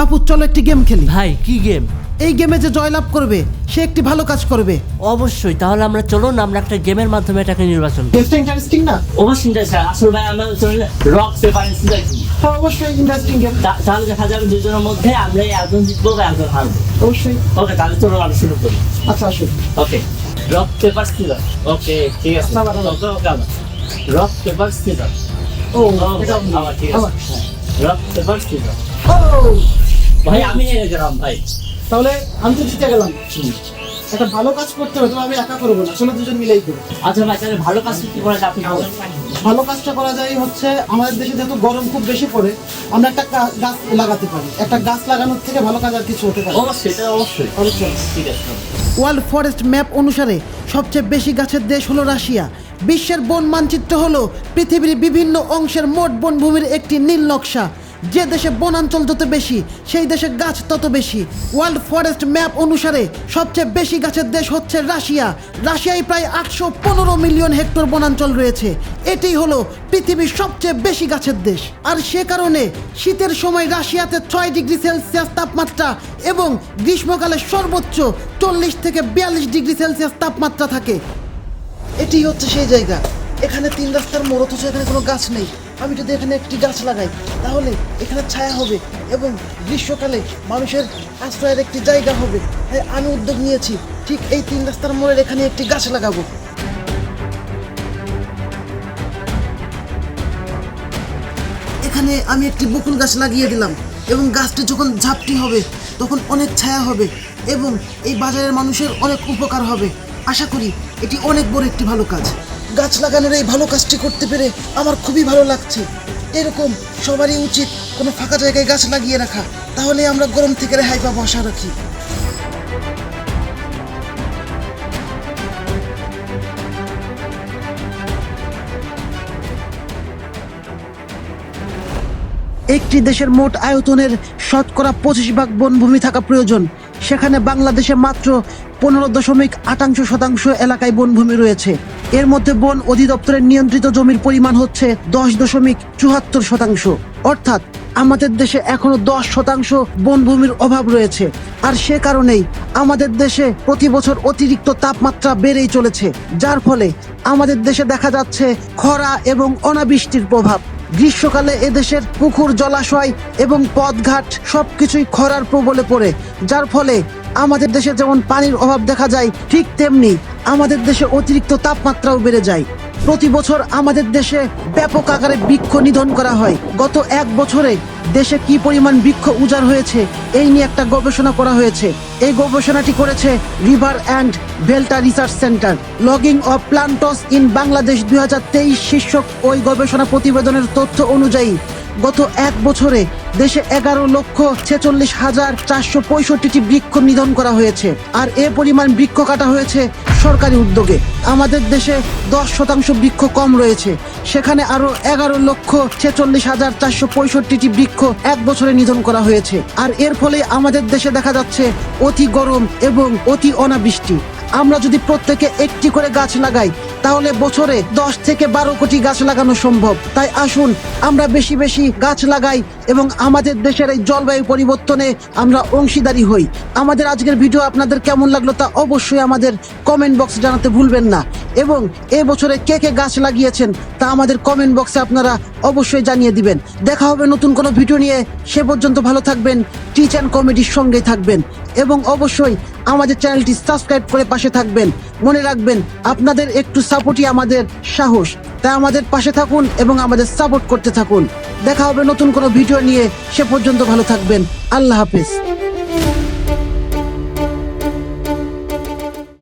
মাহফুজ চলো একটি গেম খেলি। ভাই কি গেম? এই গেমে যে জয়লাভ করবে সে একটি ভালো কাজ করবে। অবশ্যই তাহলে আমরা চলুন আমরা একটা গেমের মাধ্যমে এটাকে নির্বাচন করি। গেমটা ইন্টারেস্টিং না? অবশ্যই ইন্টারেস্ট আসলে ভাই আমরা রক পেপার হ্যাঁ অবশ্যই ইন্টারেস্টিং গেম তাহলে দেখা যাবে দুজনের মধ্যে আমরা একজন জিতবো বা একজন হারবো। অবশ্যই। ওকে তাহলে চলো আমরা শুরু করি। আচ্ছা আসুন। Okay rock paper scissor okay ঠিক আছে। Okay okay rock paper scissor ও এটা আবার ঠিক আছে। রক পেপার সিজার ও! ভাই আমি হেরে গেলাম ভাই। তাহলে আমি তো জিতে গেলাম। একটা ভালো কাজ করতে হবে তবে আমি একা করব না আসলে দুজন মিলেই করব। আচ্ছা ভাই তাহলে ভালো কাজ কি করা যায় আপনি ভালো কাজটা করা যায় হচ্ছে আমাদের দেশে যেহেতু গরম খুব বেশি পড়ে আমরা একটা গাছ লাগাতে পারি। একটা গাছ লাগানোর থেকে ভালো কাজ আর কিছু হতে পারে অবশ্যই এটা অবশ্যই। অবশ্যই। ঠিক আছে ওয়ার্ল্ড ফরেস্ট ম্যাপ অনুসারে সবচেয়ে বেশি গাছের দেশ হলো রাশিয়া। বিশ্বের বন মানচিত্র হলো পৃথিবীর বিভিন্ন অংশের মোট বনভূমির একটি নীল নকশা। যে দেশে বনাঞ্চল যত বেশি, সেই দেশে গাছ তত বেশি। ওয়ার্ল্ড ফরেস্ট ম্যাপ অনুসারে সবচেয়ে বেশি গাছের দেশ হচ্ছে রাশিয়া। রাশিয়ায় প্রায় আটশো পনেরো মিলিয়ন হেক্টর বনাঞ্চল রয়েছে। এটি হলো পৃথিবীর সবচেয়ে বেশি গাছের দেশ। আর সে কারণে শীতের সময় রাশিয়াতে ছয় ডিগ্রি সেলসিয়াস তাপমাত্রা এবং গ্রীষ্মকালে সর্বোচ্চ চল্লিশ থেকে বিয়াল্লিশ ডিগ্রি সেলসিয়াস তাপমাত্রা থাকে। এটি হচ্ছে সেই জায়গা। এখানে তিন রাস্তার মোড়, অথচ এখানে কোনো গাছ নেই। আমি যদি এখানে একটি গাছ লাগাই, তাহলে এখানে ছায়া হবে এবং গ্রীষ্মকালে মানুষের আশ্রয়ের একটি জায়গা হবে। তাই আমি উদ্যোগ নিয়েছি। ঠিক এই তিন রাস্তার মোড়ের এখানে একটি গাছ লাগাবো। এখানে আমি একটি বকুল গাছ লাগিয়ে দিলাম এবং গাছটি যখন ঝাপটি হবে, তখন অনেক ছায়া হবে এবং এই বাজারের মানুষের অনেক উপকার হবে। আশা করি এটি অনেক বড় একটি ভালো কাজ। গাছ লাগানোর এই ভালো কাজটি করতে পেরে আমার খুবই ভালো লাগছে। এরকম সবারই উচিত কোনো ফাঁকা জায়গায় গাছ লাগিয়ে রাখা। তাহলে আমরা গরম থেকে রেহাই পাবো আশা রাখি একটি দেশের মোট আয়তনের শতকরা পঁচিশ ভাগ বনভূমি থাকা প্রয়োজন। সেখানে বাংলাদেশে মাত্র পনেরো দশমিক আটাংশ শতাংশ এলাকায় বনভূমি রয়েছে। এর মধ্যে বন অধিদপ্তরের নিয়ন্ত্রিত জমির পরিমাণ হচ্ছে দশ দশমিক চুয়াত্তর শতাংশ। অর্থাৎ আমাদের দেশে এখনও দশ শতাংশ বনভূমির অভাব রয়েছে। আর সে কারণেই আমাদের দেশে প্রতি বছর অতিরিক্ত তাপমাত্রা বেড়েই চলেছে। যার ফলে আমাদের দেশে দেখা যাচ্ছে খরা এবং অনাবৃষ্টির প্রভাব। গ্রীষ্মকালে এদেশের পুকুর জলাশয় এবং পথঘাট সবকিছুই খরার প্রবলে পড়ে, যার ফলে আমাদের দেশে যেমন পানির অভাব দেখা যায়, ঠিক তেমনি আমাদের দেশে অতিরিক্ত তাপমাত্রাও বেড়ে যায়। প্রতি বছর আমাদের দেশে ব্যাপক আকারে বৃক্ষ নিধন করা হয়। গত এক বছরে দেশে কি পরিমাণ বৃক্ষ উজাড় হয়েছে, এই নিয়ে একটা গবেষণা করা হয়েছে। এই গবেষণাটি করেছে river and delta research centre logging of plants in Bangladesh দুই হাজার তেইশ শীর্ষক ওই গবেষণা প্রতিবেদনের তথ্য অনুযায়ী গত এক বছরে দেশে এগারো লক্ষ ছেচল্লিশ হাজার চারশো পঁয়ষট্টিটি বৃক্ষ নিধন করা হয়েছে। আর এ পরিমাণ বৃক্ষ কাটা হয়েছে সরকারি উদ্যোগে। আমাদের দেশে দশ শতাংশ বৃক্ষ কম রয়েছে। সেখানে আরও এগারো লক্ষ ছেচল্লিশ হাজার চারশো পঁয়ষট্টিটি বৃক্ষ এক বছরে নিধন করা হয়েছে। আর এর ফলে আমাদের দেশে দেখা যাচ্ছে অতি গরম এবং অতি অনাবৃষ্টি। আমরা যদি প্রত্যেকে একটি করে গাছ লাগাই তাহলে বছরে দশ থেকে বারো কোটি গাছ লাগানো সম্ভব। তাই আসুন, আমরা বেশি বেশি গাছ লাগাই এবং আমাদের দেশের এই জলবায়ু পরিবর্তনে আমরা অংশীদারি হই। আমাদের আজকের ভিডিও আপনাদের কেমন লাগল তা অবশ্যই আমাদের কমেন্ট বক্স জানাতে ভুলবেন না। এবং এ বছরে কে কে গাছ লাগিয়েছেন তা আমাদের কমেন্ট বক্সে আপনারা অবশ্যই জানিয়ে দিবেন। দেখা হবে নতুন কোনো ভিডিও নিয়ে। সে পর্যন্ত ভালো থাকবেন, টিচ অ্যান্ড কমেডির সঙ্গেই থাকবেন। এবং অবশ্যই আমাদের চ্যানেলটি সাবস্ক্রাইব করে পাশে থাকবেন। মনে রাখবেন, আপনাদের একটু সাপোর্টই আমাদের সাহস। তাই আমাদের পাশে থাকুন এবং আমাদের সাপোর্ট করতে থাকুন। দেখা হবে নতুন কোনো ভিডিও নিয়ে। সে পর্যন্ত ভালো থাকবেন। আল্লাহ হাফেজ।